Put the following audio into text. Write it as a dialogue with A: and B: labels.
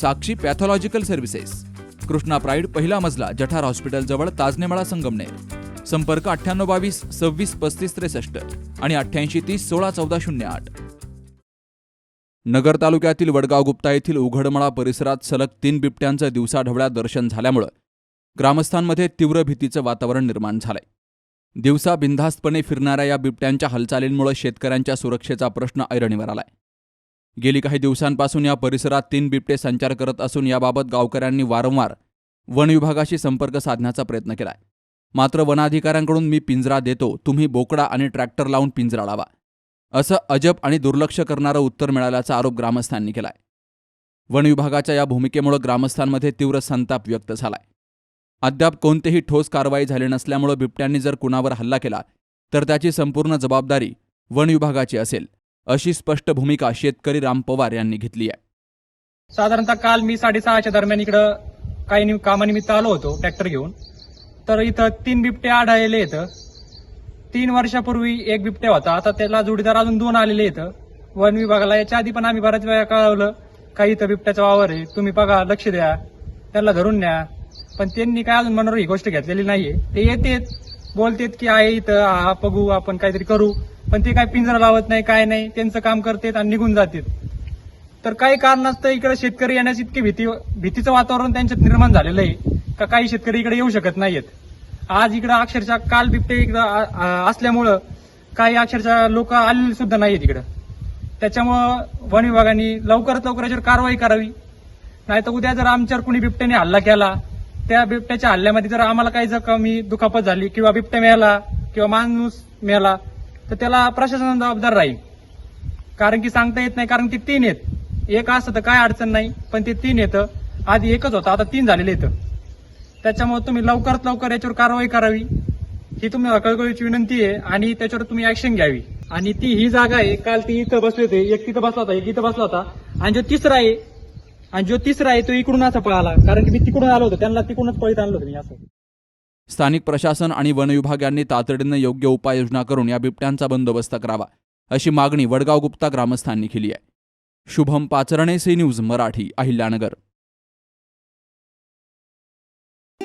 A: Sakshi pathological services. Krishna pride पहिला मजला जठार हॉस्पिटलजवळ ताजनेमाळा संगमनेर. संपर्क अठ्ठ्याण्णव बावीस सव्वीस पस्तीस त्रेसष्ट आणि अठ्ठ्याऐंशी तीस सोळा चौदा शून्य आठ. नगर तालुक्यातील वडगाव गुप्ता येथील उघडमळा परिसरात सलग तीन बिबट्यांचं दिवसाढवळ्यात दर्शन झाल्यामुळं ग्रामस्थांमध्ये तीव्र भीतीचं वातावरण निर्माण झालंय. दिवसा बिनधास्तपणे फिरणाऱ्या या बिबट्यांच्या हालचालींमुळे शेतकऱ्यांच्या सुरक्षेचा प्रश्न ऐरणीवर आलाय. गेली काही दिवसांपासून या परिसरात तीन बिबटे संचार करत असून याबाबत गावकऱ्यांनी वारंवार वन विभागाशी संपर्क साधण्याचा प्रयत्न केलाय. मात्र वनाधिकाऱ्यांकडून मी पिंजरा देतो तुम्ही बोकडा आणि ट्रॅक्टर लावून पिंजरा लावा. असं अजब आणि दुर्लक्ष करणारं उत्तर मिळाल्याचा आरोप ग्रामस्थांनी केलाय. वन विभागाच्या या भूमिकेमुळे ग्रामस्थांमध्ये तीव्र संताप व्यक्त झालाय. अद्याप कोणतेही ठोस कारवाई झाली नसल्यामुळे बिबट्यांनी जर कुणावर हल्ला केला तर त्याची संपूर्ण जबाबदारी वन विभागाची असेल. अशी स्पष्ट भूमिका शेतकरी राम पवार यांनी घेतली आहे.
B: साधारणतः काल मी साडेसहाच्या दरम्यान इकडं काही कामानिमित्त आलो होतो ट्रॅक्टर घेऊन. तर इथं तीन बिबटे आढळलेले आहेत तीन वर्षापूर्वी एक बिबट्या होता. आता त्याला जोडीदार अजून दोन आलेले आहेत वन विभागाला याच्या आधी पण आम्ही बऱ्याच वेळा कळवलं काही इथं बिबट्याचा वावर आहे तुम्ही बघा लक्ष द्या. त्याला धरून न्या. पण त्यांनी काय अजून मनावर ही गोष्ट घेतलेली नाहीये. ते येतेत. बोलतेत की आहे इथं हा बघू आपण काहीतरी करू. पण ते काय पिंजरा लावत नाही काय नाही त्यांचं काम करतेत आणि निघून जातात. तर काही कारण असतं इकडे शेतकरी येण्याची इतकी भीती भीतीचं वातावरण त्यांच्यात निर्माण झालेलं आहे का काही शेतकरी इकडे येऊ शकत नाहीयेत. आज इकडं अक्षरशः काल बिबटे इकडं असल्यामुळं काही अक्षरशः लोक आलेले सुद्धा नाहीत इकडं. त्याच्यामुळं वन विभागाने लवकरात लवकर याच्यावर कारवाई करावी. नाही तर उद्या जर आमच्यावर कुणी बिबट्याने हल्ला केला त्या बिबट्याच्या हल्ल्यामध्ये जर आम्हाला काही जखमी दुखापत झाली किंवा बिबट्या मिळाला किंवा माणूस मिळाला तर त्याला प्रशासन जबाबदार राहील. कारण की सांगता येत नाही कारण की तीन आहेत. एक असतं तर काय अडचण नाही पण ते तीन येतं आधी एकच होतं आता तीन झालेले येतं त्याच्यामुळे तुम्ही लवकरात लवकर याच्यावर कारवाई करावी. ही तुम्ही कळकळीची विनंती आहे आणि त्याच्यावर तुम्ही ऍक्शन घ्यावी. आणि ती ही जागा आहे काल ती इथं बसली होती एक तिथं बसला होता एक इथं बसला होता. आणि जो तिसरा आहे आणि जो तिसरा आहे तो इकडून असा पळाला. कारण की मी तिकडून आलो होतो. त्यांना तिकडूनच पळीत आणलं होतं मी असं.
A: स्थानिक प्रशासन आणि वन विभाग यांनी तातडीनं योग्य उपाययोजना करून या बिबट्यांचा बंदोबस्त करावा अशी मागणी वडगाव गुप्ता ग्रामस्थांनी केली आहे. Shubham Pacharne C news Marathi Ahilyanagar.